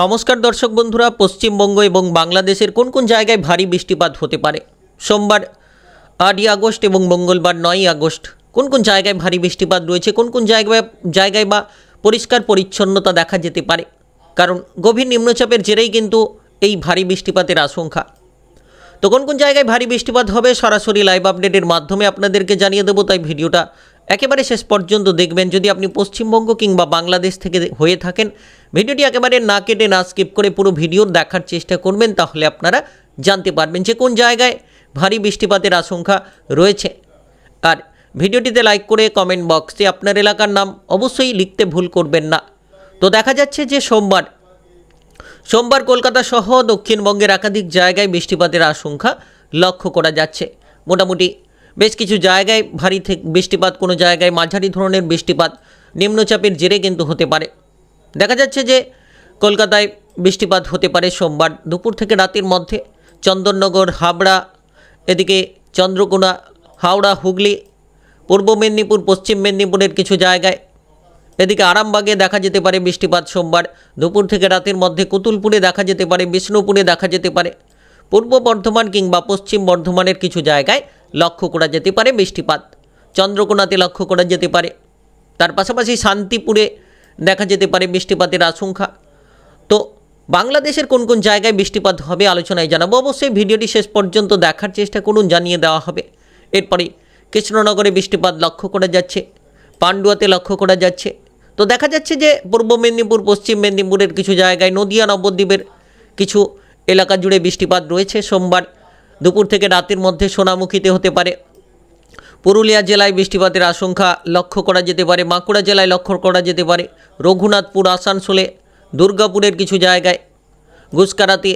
নমস্কার দর্শক বন্ধুরা, পশ্চিমবঙ্গ এবং বাংলাদেশের কোন কোন জায়গায় ভারী বৃষ্টিপাত হতে পারে? সোমবার আটই আগস্ট এবং মঙ্গলবার নয়ই আগস্ট, কোন কোন জায়গায় ভারী বৃষ্টিপাত রয়েছে? কোন কোন জায়গায় জায়গায় বা পরিষ্কার পরিচ্ছন্নতা দেখা যেতে পারে? কারণ গভীর নিম্নচাপের জেরেই কিন্তু এই ভারী বৃষ্টিপাতের আশঙ্কা। তো কোন কোন জায়গায় ভারী বৃষ্টিপাত হবে? সরাসরি লাইভ আপডেটের মাধ্যমে আপনাদেরকে জানিয়ে দেবো, তাই ভিডিওটা একেবারে শেষ পর্যন্ত দেখবেন। যদি আপনি পশ্চিমবঙ্গ কিংবা বাংলাদেশ থেকে হয়ে থাকেন, ভিডিওটি একেবারে না কেটে না স্কিপ করে পুরো ভিডিও দেখার চেষ্টা করবেন, তাহলে আপনারা জানতে পারবেন যে কোন জায়গায় ভারী বৃষ্টিপাতের আশঙ্কা রয়েছে। আর ভিডিওটিতে লাইক করে কমেন্ট বক্সে আপনার এলাকার নাম অবশ্যই লিখতে ভুল করবেন না। তো দেখা যাচ্ছে যে সোমবার সোমবার কলকাতা সহ দক্ষিণবঙ্গের একাধিক জায়গায় বৃষ্টিপাতের আশঙ্কা লক্ষ্য করা যাচ্ছে। মোটামুটি বেশ কিছু জায়গায় ভারী থেকে বৃষ্টিপাত, কোনো জায়গায় মাঝারি ধরনের বৃষ্টিপাত, নিম্নচাপের জেরে কিন্তু হতে পারে। দেখা যাচ্ছে যে কলকাতায় বৃষ্টিপাত হতে পারে সোমবার দুপুর থেকে রাতের মধ্যে। চন্দননগর, হাবড়া, এদিকে চন্দ্রকোনা, হাওড়া, হুগলি, পূর্ব মেদিনীপুর, পশ্চিম মেদিনীপুরের কিছু জায়গায়। এদিকে আরামবাগে দেখা যেতে পারে বৃষ্টিপাত সোমবার দুপুর থেকে রাতের মধ্যে। কুতুলপুরে দেখা যেতে পারে, বিষ্ণুপুরে দেখা যেতে পারে। পূর্ব বর্ধমান কিংবা পশ্চিম বর্ধমানের কিছু জায়গায় লক্ষ্য করা যেতে পারে বৃষ্টিপাত। চন্দ্রকোনাতে লক্ষ্য করা যেতে পারে। তার পাশাপাশি শান্তিপুরে দেখা যেতে পারে বৃষ্টিপাতের আশঙ্কা। তো বাংলাদেশের কোন কোন জায়গায় বৃষ্টিপাত হবে আলোচনায় জানাব। অবশ্যই ভিডিওটি শেষ পর্যন্ত দেখার চেষ্টা করুন, জানিয়ে দেওয়া হবে। এরপরে কৃষ্ণনগরে বৃষ্টিপাত লক্ষ্য করা যাচ্ছে, পান্ডুয়াতে লক্ষ্য করা যাচ্ছে। তো দেখা যাচ্ছে যে পূর্ব মেদিনীপুর, পশ্চিম মেদিনীপুরের কিছু জায়গায় নদিয়া, নবদ্বীপের কিছু এলাকা জুড়ে বৃষ্টিপাত রয়েছে। সোমবার দুপুর থেকে রাতের মধ্যে সোনামুখীতে হতে পারে। পুরুলিয়া জেলায় বৃষ্টিপাতের আশঙ্কা লক্ষ্য করা যেতে পারে, বাঁকুড়া জেলায় লক্ষ্য করা যেতে পারে, রঘুনাথপুর, আসানসোলে, দুর্গাপুরের কিছু জায়গায় গুসকারাতে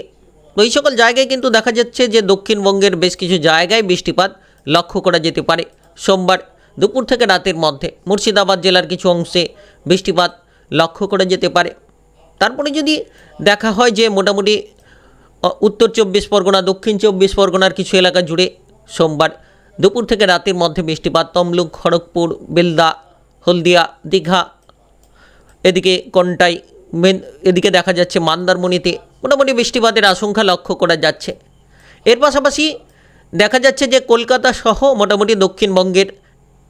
এই সকল জায়গায় কিন্তু দেখা যাচ্ছে যে দক্ষিণবঙ্গের বেশ কিছু জায়গায় বৃষ্টিপাত লক্ষ্য করা যেতে পারে সোমবার দুপুর থেকে রাতের মধ্যে। মুর্শিদাবাদ জেলার কিছু অংশে বৃষ্টিপাত লক্ষ্য করা যেতে পারে। তারপরে যদি দেখা হয় যে মোটামুটি উত্তর চব্বিশ পরগনা, দক্ষিণ চব্বিশ পরগনার কিছু এলাকা জুড়ে সোমবার দুপুর থেকে রাতের মধ্যে বৃষ্টিপাত, তমলুক, খড়গপুর, বেলদা, হলদিয়া, দীঘা, এদিকে কন্টাই, মেন, এদিকে দেখা যাচ্ছে মান্দারমণিতে মোটামুটি বৃষ্টিপাতের আশঙ্কা লক্ষ্য করা যাচ্ছে। এর পাশাপাশি দেখা যাচ্ছে যে কলকাতা সহ মোটামুটি দক্ষিণবঙ্গের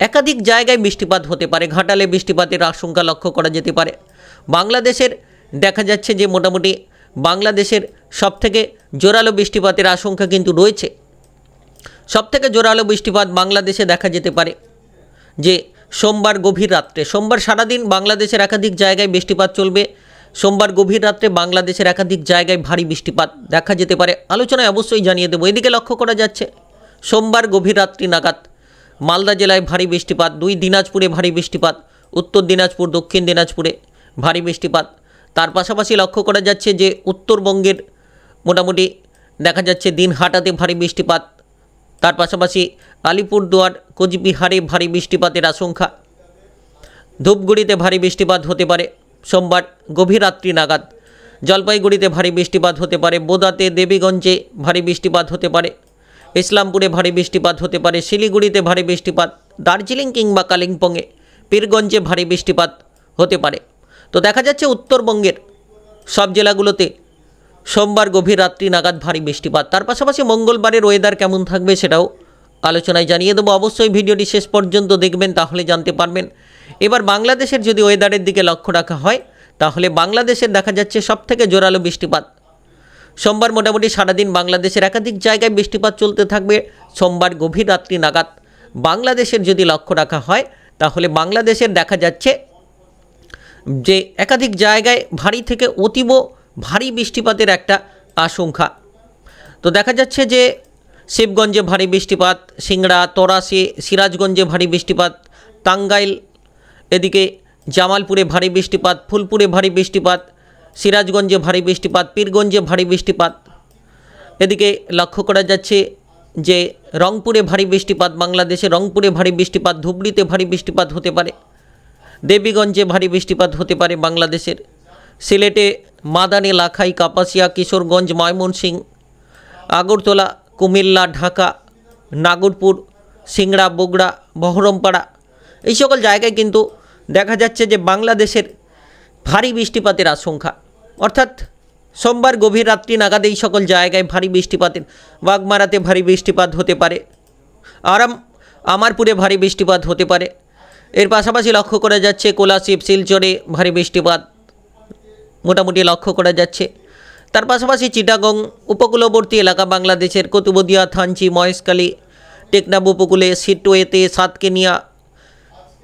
একাধিক জায়গায় বৃষ্টিপাত হতে পারে, ঘাটালে বৃষ্টিপাতের আশঙ্কা লক্ষ্য করা যেতে পারে। বাংলাদেশের দেখা যাচ্ছে যে মোটামুটি বাংলাদেশের সবথেকে জোরালো বৃষ্টিপাতের আশঙ্কা কিন্তু রয়েছে। সবথেকে জোরালো বৃষ্টিপাত বাংলাদেশে দেখা যেতে পারে, যে সোমবার গভীর রাত্রে। সোমবার সারাদিন বাংলাদেশের একাধিক জায়গায় বৃষ্টিপাত চলবে। সোমবার গভীর রাত্রে বাংলাদেশের একাধিক জায়গায় ভারী বৃষ্টিপাত দেখা যেতে পারে। আলোচনায় অবশ্যই জানিয়ে দেবো, এদিকে লক্ষ্য করা যাচ্ছে, সোমবার গভীর রাত্রি নাগাদ মালদা জেলায় ভারী বৃষ্টিপাত, দুই দিনাজপুরে ভারী বৃষ্টিপাত, উত্তর দিনাজপুর, দক্ষিণ দিনাজপুরে ভারী বৃষ্টিপাত তার পাশাপাশি লক্ষ্য করা যাচ্ছে যে উত্তরবঙ্গের মোটামুটি দেখা যাচ্ছে দিনহাটাতে ভারী বৃষ্টিপাত। তার পাশাপাশি আলিপুরদুয়ার, কোচবিহারে ভারী বৃষ্টিপাতের আশঙ্কা। ধূপগুড়িতে ভারী বৃষ্টিপাত হতে পারে সোমবার, গভীর রাত্রি নাগাদ। জলপাইগুড়িতে ভারী বৃষ্টিপাত হতে পারে, বোদাতে, দেবীগঞ্জে ভারী বৃষ্টিপাত হতে পারে, ইসলামপুরে ভারী বৃষ্টিপাত হতে পারে, শিলিগুড়িতে ভারী বৃষ্টিপাত, দার্জিলিং কিংবা কালিম্পংয়ে, পীরগঞ্জে ভারী বৃষ্টিপাত হতে পারে। তো দেখা যাচ্ছে উত্তরবঙ্গের সব জেলাগুলোতে সোমবার গভীর রাত্রি নাগাদ ভারী বৃষ্টিপাত। তার পাশাপাশি মঙ্গলবারের ওয়েদার কেমন থাকবে সেটাও আলোচনায় জানিয়ে দেবো। অবশ্যই ভিডিওটি শেষ পর্যন্ত দেখবেন, তাহলে জানতে পারবেন। এবার বাংলাদেশের যদি ওয়েদারের দিকে লক্ষ্য রাখা হয়, তাহলে বাংলাদেশের দেখা যাচ্ছে সবথেকে জোরালো বৃষ্টিপাত। সোমবার মোটামুটি সারাদিন বাংলাদেশের একাধিক জায়গায় বৃষ্টিপাত চলতে থাকবে। সোমবার গভীর রাত্রি নাগাদ বাংলাদেশের যদি লক্ষ্য রাখা হয়, তাহলে বাংলাদেশের দেখা যাচ্ছে যে একাধিক জায়গায় ভারী থেকে অতীব ভারী বৃষ্টিপাতের একটা আশঙ্কা। তো দেখা যাচ্ছে যে শিবগঞ্জে ভারী বৃষ্টিপাত, সিংড়া তরাসে সিরাজগঞ্জে ভারী বৃষ্টিপাত, টাঙ্গাইল, এদিকে জামালপুরে ভারী বৃষ্টিপাত, ফুলপুরে ভারী বৃষ্টিপাত, সিরাজগঞ্জে ভারী বৃষ্টিপাত, পীরগঞ্জে ভারী বৃষ্টিপাত। এদিকে লক্ষ্য করা যাচ্ছে যে রংপুরে ভারী বৃষ্টিপাত, বাংলাদেশে রংপুরে ভারী বৃষ্টিপাত, ধুবড়িতে ভারী বৃষ্টিপাত হতে পারে। দেবীগঞ্জে ভারী বৃষ্টিপাত হতে পারে বাংলাদেশের। সিলেটে মাদানে, লাখাই, কাপাসিয়া, কিশোরগঞ্জ ময়মনসিং আগরতলা, কুমিল্লা, ঢাকা, নাগরপুর, সিংড়া, বগুড়া, বহরমপাড়া এই সকল জায়গায় কিন্তু দেখা যাচ্ছে যে বাংলাদেশের ভারী বৃষ্টিপাতের আশঙ্কা। অর্থাৎ সোমবার গভীর রাত্রি নাগাদ এই সকল জায়গায় ভারী বৃষ্টিপাতের, বাগমারাতে ভারী বৃষ্টিপাত হতে পারে। আরাম, আমারপুরে ভারী বৃষ্টিপাত হতে পারে। এর পাশাপাশি লক্ষ্য করা যাচ্ছে কোলাশিপ শিলচরে ভারী বৃষ্টিপাত মোটামুটি লক্ষ্য করা যাচ্ছে। তার পাশাপাশি চিটাগং উপকূলবর্তী এলাকা বাংলাদেশের কতুবদিয়া, থানচি, মহেশখালী টেকনাব উপকূলে সিটওয়েতে, সাতকেনিয়া,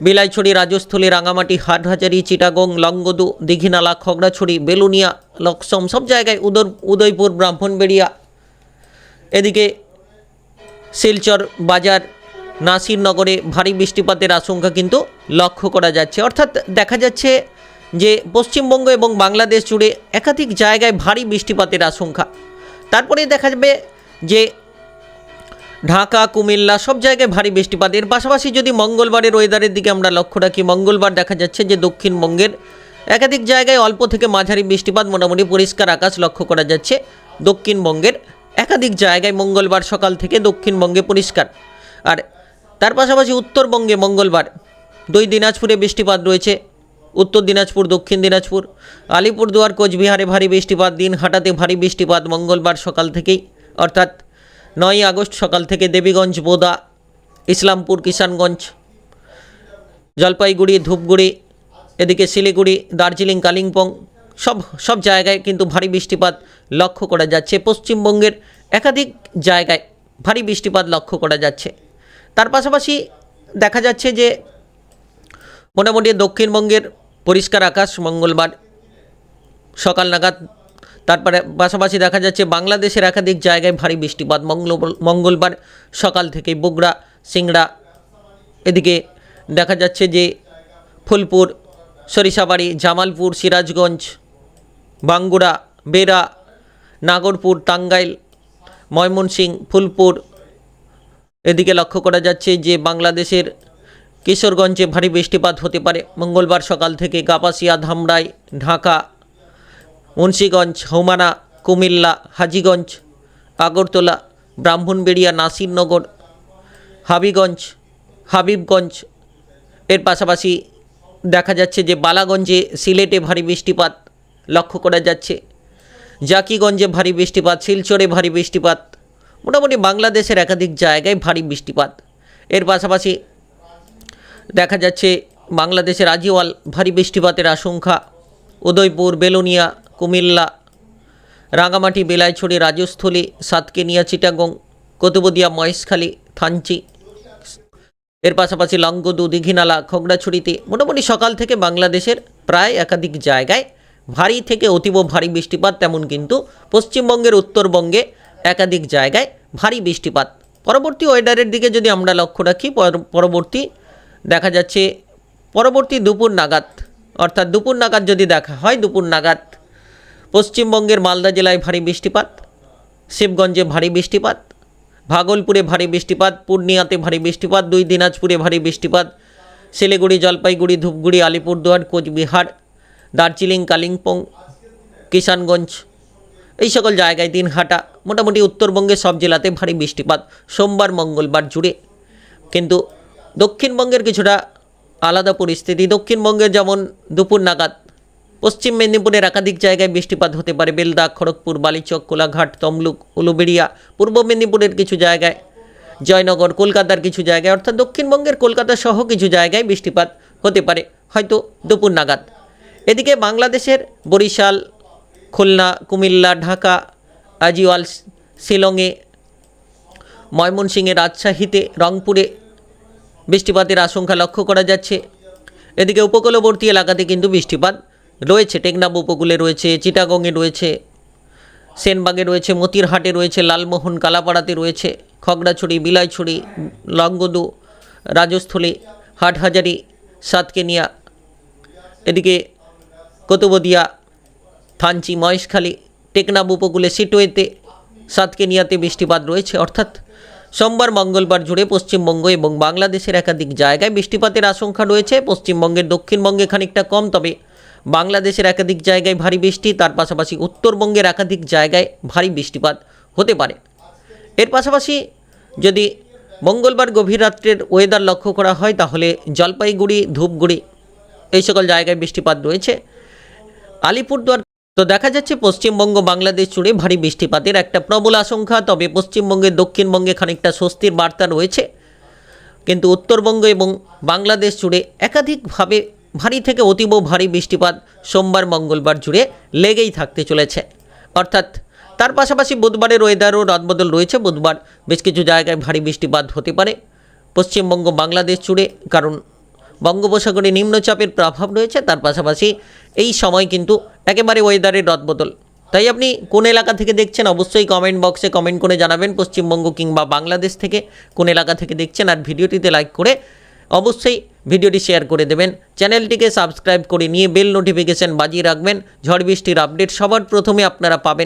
বিলাইছড়ি, রাজস্থলী রাঙামাটি হাটহাজারি, চিটাগং, লংগদু, দীঘিনালা, খগড়াছড়ি, বেলুনিয়া, লক্সম সব জায়গায় উদর উদয়পুর, ব্রাহ্মণবেড়িয়া। এদিকে শিলচর বাজার নাসিরনগরে ভারী বৃষ্টিপাতের আশঙ্কা কিন্তু লক্ষ্য করা যাচ্ছে। অর্থাৎ দেখা যাচ্ছে যে পশ্চিমবঙ্গ এবং বাংলাদেশ জুড়ে একাধিক জায়গায় ভারী বৃষ্টিপাতের আশঙ্কা। তারপরে দেখা যাবে যে ঢাকা, কুমিল্লা সব জায়গায় ভারী বৃষ্টিপাত। এর পাশাপাশি যদি মঙ্গলবারের ওয়েদারের দিকে আমরা লক্ষ্য রাখি, মঙ্গলবার দেখা যাচ্ছে যে দক্ষিণবঙ্গের একাধিক জায়গায় অল্প থেকে মাঝারি বৃষ্টিপাত মোটামুটি পরিষ্কার আকাশ লক্ষ্য করা যাচ্ছে। দক্ষিণবঙ্গের একাধিক জায়গায় মঙ্গলবার সকাল থেকে দক্ষিণবঙ্গে পরিষ্কার। আর তার পাশাপাশি উত্তরবঙ্গে মঙ্গলবার দুই দিনাজপুরে বৃষ্টিপাত রয়েছে। উত্তর দিনাজপুর, দক্ষিণ দিনাজপুর, আলিপুরদুয়ার, কোচবিহারে ভারী বৃষ্টিপাত, দিনহাটাতে ভারী বৃষ্টিপাত মঙ্গলবার সকাল থেকেই। অর্থাৎ নয়ই আগস্ট সকাল থেকে দেবীগঞ্জ, বোদা, ইসলামপুর, কিষানগঞ্জ, জলপাইগুড়ি, ধূপগুড়ি, এদিকে শিলিগুড়ি, দার্জিলিং, কালিম্পং সব সব জায়গায় কিন্তু ভারী বৃষ্টিপাত লক্ষ্য করা যাচ্ছে। পশ্চিমবঙ্গের একাধিক জায়গায় ভারী বৃষ্টিপাত লক্ষ্য করা যাচ্ছে। তার পাশাপাশি দেখা যাচ্ছে যে মোটামুটি দক্ষিণবঙ্গের পরিষ্কার আকাশ মঙ্গলবার সকাল নাগাদ। তারপরে পাশাপাশি দেখা যাচ্ছে বাংলাদেশের একাধিক জায়গায় ভারী বৃষ্টিপাত। মঙ্গল মঙ্গলবার সকাল থেকে বগুড়া, সিংড়া, এদিকে দেখা যাচ্ছে যে ফুলপুর, সরিষাবাড়ি, জামালপুর, সিরাজগঞ্জ, বাঙ্গুড়া বেরা নাগরপুর, টাঙ্গাইল ময়মনসিং ফুলপুর এদিকে লক্ষ্য করা যাচ্ছে যে বাংলাদেশের কিশোরগঞ্জে ভারী বৃষ্টিপাত হতে পারে। মঙ্গলবার সকাল থেকে কাপাসিয়া, ধামরাই, ঢাকা, মুন্সীগঞ্জ হৌমানা কুমিল্লা, হাজিগঞ্জ, আগরতলা, ব্রাহ্মণবেড়িয়া, নাসিরনগর, হাবিগঞ্জ, হাবিবগঞ্জ। এর পাশাপাশি দেখা যাচ্ছে যে বালাগঞ্জে সিলেটে ভারী বৃষ্টিপাত লক্ষ্য করা যাচ্ছে। জাকিগঞ্জে ভারী বৃষ্টিপাত, শিলচরে ভারী বৃষ্টিপাত মোটামুটি বাংলাদেশের একাধিক জায়গায় ভারী বৃষ্টিপাত। এর পাশাপাশি দেখা যাচ্ছে বাংলাদেশের আজিওয়াল ভারী বৃষ্টিপাতের আশঙ্কা। উদয়পুর, বেলুনিয়া, কুমিল্লা রাঙামাটি বেলাইছড়ি, রাজস্থলী, সাতকেনিয়া, চিটাগং, কতুবদিয়া, মহেশখালী, থানচি। এর পাশাপাশি লঙ্গদু, দীঘিনালা, খগড়াছড়িতে মোটামুটি সকাল থেকে বাংলাদেশের প্রায় একাধিক জায়গায় ভারী থেকে অতীব ভারী বৃষ্টিপাত, তেমন কিন্তু পশ্চিমবঙ্গের উত্তরবঙ্গে একাধিক জায়গায় ভারী বৃষ্টিপাত। পরবর্তী ওয়েদারের দিকে যদি আমরা লক্ষ্য রাখি, পর- পরবর্তী দেখা যাচ্ছে পরবর্তী দুপুর নাগাদ, অর্থাৎ দুপুর নাগাদ যদি দেখা হয়, দুপুর নাগাদ পশ্চিমবঙ্গের মালদা জেলায় ভারী বৃষ্টিপাত, শিবগঞ্জে ভারী বৃষ্টিপাত, ভাগলপুরে ভারী বৃষ্টিপাত, পূর্ণিয়াতে ভারী বৃষ্টিপাত, দুই দিনাজপুরে ভারী বৃষ্টিপাত, শিলিগুড়ি, জলপাইগুড়ি, ধূপগুড়ি, আলিপুরদুয়ার, কোচবিহার, দার্জিলিং, কালিম্পং, কিষানগঞ্জ, এই সকল জায়গায় দিনহাটা মোটামুটি উত্তরবঙ্গের সব জেলাতে ভারী বৃষ্টিপাত। সোমবার, মঙ্গলবার জুড়ে। কিন্তু দক্ষিণবঙ্গের কিছুটা আলাদা পরিস্থিতি। দক্ষিণবঙ্গের যেমন দুপুর নাগাদ পশ্চিম মেদিনীপুরের একাধিক জায়গায় বৃষ্টিপাত হতে পারে। বেলদা, খড়গপুর, বালিচক, কোলাঘাট, তমলুক, উলুবেড়িয়া, পূর্ব মেদিনীপুরের কিছু জায়গায়, জয়নগর, কলকাতার কিছু জায়গায় অর্থাৎ দক্ষিণবঙ্গের কলকাতা সহ কিছু জায়গায় বৃষ্টিপাত হতে পারে, হয়তো দুপুর নাগাদ। এদিকে বাংলাদেশের বরিশাল, খুলনা, কুমিল্লা, ঢাকা আজিওয়াল শিলংয়ে ময়মনসিংহে রাজশাহীতে, রংপুরে বৃষ্টিপাতের আশঙ্কা লক্ষ্য করা যাচ্ছে। এদিকে উপকূলবর্তী এলাকাতে কিন্তু বৃষ্টিপাত রয়েছে। টেকনাফ উপকূলে রয়েছে, চিটাগংয়ে রয়েছে, সেনবাগে রয়েছে, মতিরহাটে রয়েছে, লালমোহন, কালাপাড়াতে রয়েছে, খগড়াছড়ি, বিলাইছড়ি লঙ্গদু রাজস্থলী, হাটহাজারি, সাতকেনিয়া, এদিকে কতুবদিয়া, থানচি, মহেশখালী টেকনাব উপকূলে সিটোয়েতে সাতকেনিয়াতে বৃষ্টিপাত রয়েছে। অর্থাৎ সোমবার, মঙ্গলবার জুড়ে পশ্চিমবঙ্গ এবং বাংলাদেশের একাধিক জায়গায় বৃষ্টিপাতের আশঙ্কা রয়েছে। পশ্চিমবঙ্গের দক্ষিণবঙ্গে খানিকটা কম, তবে বাংলাদেশের একাধিক জায়গায় ভারী বৃষ্টি, তার পাশাপাশি উত্তরবঙ্গের একাধিক জায়গায় ভারী বৃষ্টিপাত হতে পারে। এর পাশাপাশি যদি মঙ্গলবার গভীর রাত্রের ওয়েদার লক্ষ্য করা হয়, তাহলে জলপাইগুড়ি, ধূপগুড়ি এই সকল জায়গায় বৃষ্টিপাত রয়েছে। আলিপুরদুয়ার তো দেখা যাচ্ছে পশ্চিমবঙ্গ, বাংলাদেশ জুড়ে ভারী বৃষ্টিপাতের একটা প্রবল আশঙ্কা। তবে পশ্চিমবঙ্গের দক্ষিণবঙ্গে খানিকটা স্বস্তির বার্তা রয়েছে। কিন্তু উত্তরবঙ্গ এবং বাংলাদেশ জুড়ে একাধিকভাবে ভারী থেকে অতীব ভারী বৃষ্টিপাত সোমবার, মঙ্গলবার জুড়ে লেগেই থাকতে চলেছে। অর্থাৎ তার পাশাপাশি বুধবারের ওয়েদারও রদবদল রয়েছে। বুধবার বেশ কিছু জায়গায় ভারী বৃষ্টিপাত হতে পারে। পশ্চিমবঙ্গ, বাংলাদেশ জুড়ে, কারণ বঙ্গোপসাগরে নিম্নচাপের প্রভাব রয়েছে। তার পাশাপাশি এই সময় কিন্তু একেবারে ওয়েদারের রদবদল। তাই আপনি কোন এলাকা থেকে দেখছেন অবশ্যই কমেন্ট বক্সে কমেন্ট করে জানাবেন পশ্চিমবঙ্গ কিংবা বাংলাদেশ থেকে কোন এলাকা থেকে দেখছেন আর ভিডিওটিতে লাইক করে অবশ্যই ভিডিওটি শেয়ার করে দেবেন। চ্যানেলটিকে সাবস্ক্রাইব করে নিয়ে বেল নোটিফিকেশান বাজিয়ে রাখবেন। ঝড় বৃষ্টির আপডেট সবার প্রথমে আপনারা পাবেন।